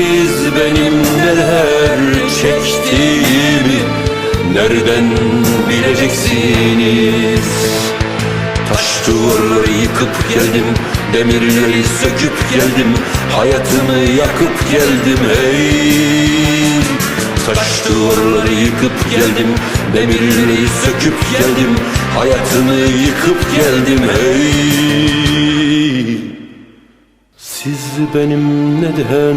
Siz benim neler çektiğimi Nereden bileceksiniz? Taş duvarları yıkıp geldim Demirleri söküp geldim Hayatımı yakıp geldim hey! Taş duvarları yıkıp geldim Demirleri söküp geldim Hayatımı yıkıp geldim hey! Siz benim neden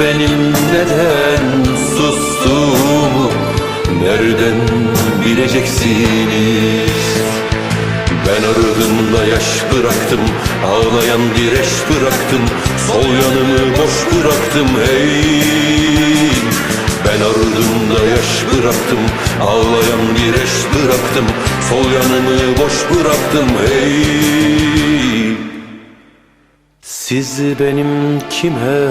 Benim neden sustuğumu nereden bileceksiniz? Ben ardımda yaş bıraktım, ağlayan bir eş bıraktım. Sol yanımı boş bıraktım hey. Ben ardımda yaş bıraktım, ağlayan bir eş bıraktım. Sol yanımı boş bıraktım hey. Siz benim kime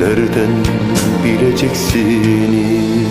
nereden bileceksiniz